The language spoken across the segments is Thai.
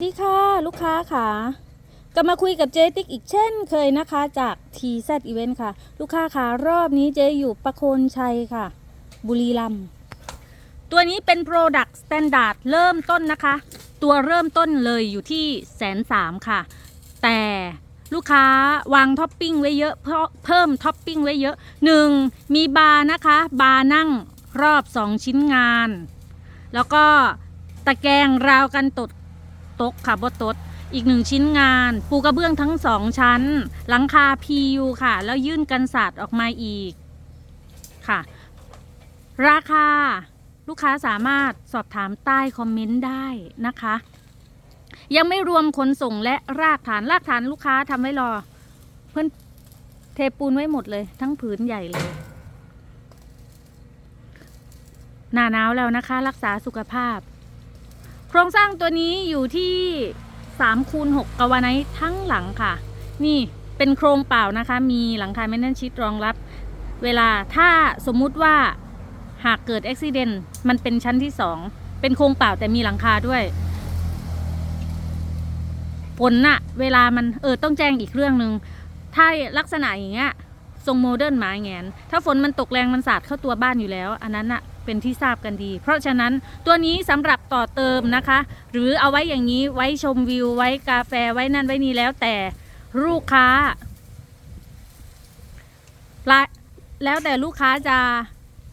สวัสดีค่ะ ลูกค้าค่ะกลับมาคุยกับเจ๊ติ๊กอีกเช่นเคยนะคะจาก TZ Event ค่ะ ลูกค้าค่ะรอบนี้เจ๊อยู่ประโคนชัยค่ะ บุรีรัมย์ตัวนี้เป็น Product Standard เริ่มต้นนะคะ ตัวเริ่มต้นเลยอยู่ที่แสนสามค่ะ แต่ลูกค้าวางท็อปปิ้งไว้เยอะเพราะเพิ่มท็อปปิ้งไว้เยอะหนึ่งมีบาร์นะคะ บาร์นั่งรอบ 2 ชิ้นงาน แล้วก็ตะแกรงราวกันตด ตกค่ะบดตดอีกหนึ่งชิ้นงานปูกระเบื้องทั้งสองชั้น หลังคา PU ค่ะ แล้วยื่นกันศาสตร์ออกมาอีกค่ะ ราคาลูกค้าสามารถสอบถามใต้คอมเมนต์ได้นะคะ ยังไม่รวมขนส่งและรากฐานรากฐานลูกค้าทำไว้รอ เพื่อนเทปูนไว้หมดเลย ทั้งผืนใหญ่เลย หน้าหนาวแล้วนะคะ รักษาสุขภาพ โครงสร้างตัวนี้อยู่ที่3คูณ6กวาไนท์ทั้งหลังค่ะ นี่เป็นโครงเปล่านะคะ มีหลังคาแมนนันชิดรองรับ เวลาถ้าสมมุติว่าหากเกิดอุบิเหตุมันเป็นชั้นที่2เป็นโครงเปล่าแต่มีหลังคาด้วยฝนน่ะ เวลามันเออต้องแจ้งอีกเรื่องหนึ่งถ้าลักษณะอย่างเงี้ยทรงโมเดิร์นหมาแงน ถ้าฝนมันตกแรงมันสาดเข้าตัวบ้านอยู่แล้ว อันนั้นน่ะ เป็นที่ทราบกันดี เพราะฉะนั้นตัวนี้สำหรับต่อเติมนะคะ หรือเอาไว้อย่างนี้ไว้ชมวิว ไว้กาแฟไว้นั่นไว้นี่แล้วแต่ลูกค้าแล้วแต่ลูกค้าจะ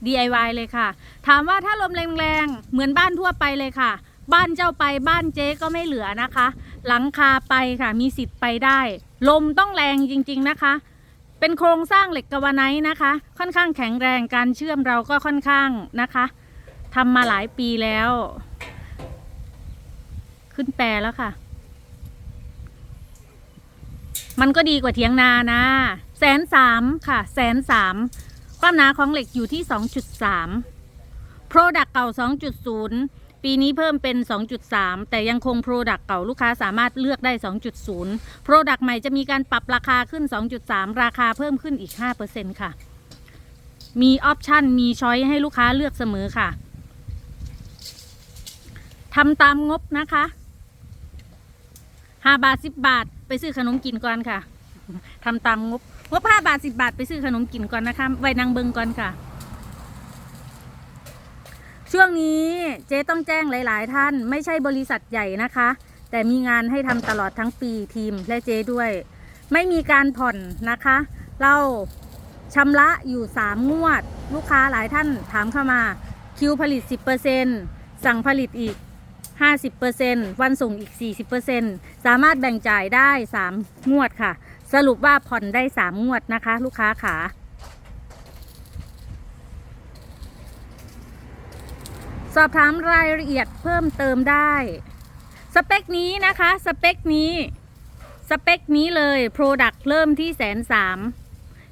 DIY เลยค่ะ ถามว่าถ้าลมแรงๆ เหมือนบ้านทั่วไปเลยค่ะ บ้านเจ้าไปบ้านเจ๊ก็ไม่เหลือนะคะ หลังคาไปค่ะมีสิทธิ์ไปได้ ลมต้องแรงจริง ๆนะคะ เป็นโครงสร้างเหล็กกาวาไนท์นะคะ ค่อนข้างแข็งแรงการเชื่อมเราก็ค่อนข้างนะคะทำมาหลายปีแล้ว ขึ้นแปรแล้วค่ะ มันก็ดีกว่าเถียงนานะแสนสามค่ะแสนสามความหนาของเหล็กอยู่ที่ 2.3 Product เก่า 2.0 ปีนี้เพิ่มเป็น 2.3 แต่ยังคง Product เก่าลูกค้าสามารถเลือกได้ 2.0 Product ใหม่จะมีการปรับราคาขึ้น 2.3 ราคาเพิ่มขึ้นอีก 5%ค่ะ มีออปชันมีช้อยให้ลูกค้าเลือกเสมอค่ะทำตามงบนะคะ5บาท10บาท ไปซื้อขนมกินก่อนค่ะทำตามงบงบ5บาท10บาท ไปซื้อขนมกินก่อนนะคะไว้นางเบิงก่อนค่ะ ช่วงนี้เจ๊ต้องแจ้งหลาย ๆ ท่าน ไม่ใช่บริษัทใหญ่นะคะ แต่มีงานให้ทำตลอดทั้งปีทีมและเจ๊ด้วย ไม่มีการผ่อนนะคะ เราชำระอยู่ 3 งวด ลูกค้าหลายท่านถามเข้ามา คิวผลิต 10%สั่งผลิตอีก 50%วันส่งอีก 40%สามารถแบ่งจ่ายได้ 3 งวดค่ะ สรุปว่าผ่อนได้ 3 งวดนะคะ ลูกค้าขา สอบถามรายละเอียดเพิ่มเติมได้ สเปคนี้นะคะ สเปคนี้ สเปคนี้เลย Product เริ่มที่แสนสาม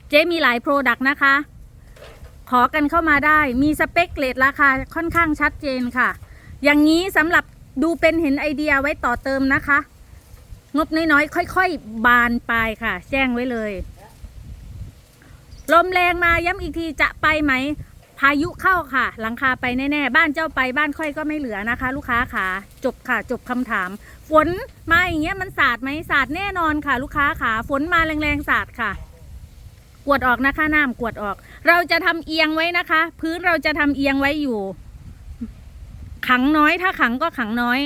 เจ๊มีหลาย Product นะคะ ขอกันเข้ามาได้ มีสเปคเลทราคาค่อนข้างชัดเจนค่ะ อย่างนี้สำหรับดูเป็นเห็นไอเดียไว้ต่อเติมนะคะ งบน้อยๆ ค่อยๆ บานปลายค่ะ แจ้งไว้เลย ลมแรงมาย้ำอีกทีจะไปไหมายุเข้าค่ะ หลังคาไปแน่ๆ บ้านเจ้าไปบ้านค่อยก็ไม่เหลือนะคะ ลูกค้าขาจบค่ะ จบคำถาม ฝนมาอย่างเงี้ยมันสาดไหมสาดแน่นอนค่ะ ลูกค้าขาฝนมาแรงๆสาดค่ะ กวดออกนะคะน้ำกวดออก เราจะทำเอียงไว้นะคะ พื้นเราจะทำเอียงไว้อยู่ ขังน้อยถ้าขังก็ขังน้อย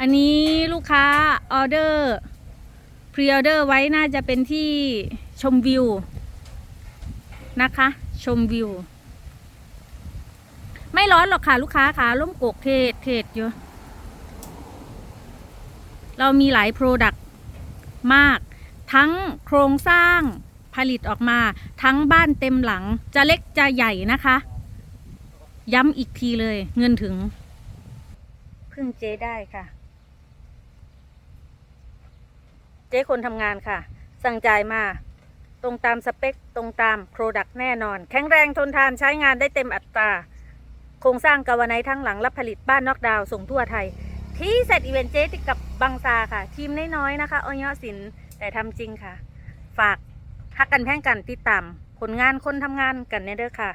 อันนี้ลูกค้าออเดอร์พรีออเดอร์ไว้น่าจะเป็นที่ชมวิวนะคะ ชมวิว ร้อนหรอกค่ะลูกค้าค่ะร่มกกเทศเทศอยู่ เรามีหลายโปรดักต์มาก ทั้งโครงสร้างผลิตออกมา ทั้งบ้านเต็มหลัง จะเล็กจะใหญ่นะคะ ย้ำอีกทีเลย เงินถึง พึ่งเจ๊ได้ค่ะ เจ๊คนทำงานค่ะ สั่งจ่ายมาตรงตามสเปค ตรงตามโปรดักต์แน่นอน แข็งแรงทนทานใช้งานได้เต็มอัตรา ครงสร้างกาวไนท์ทั้งหลังรับผลิตบ้านนอกดาวส่งทั่วไทย ที่เสร็จอีเวนต์เจ๊ติกับบังซาค่ะ ทีมน้อยๆนะคะออยสินแต่ทำจริงค่ะ ฝากฮักกันแพ่งกันติดตามผลงานคนทำงานกันเนเด้อค่ะ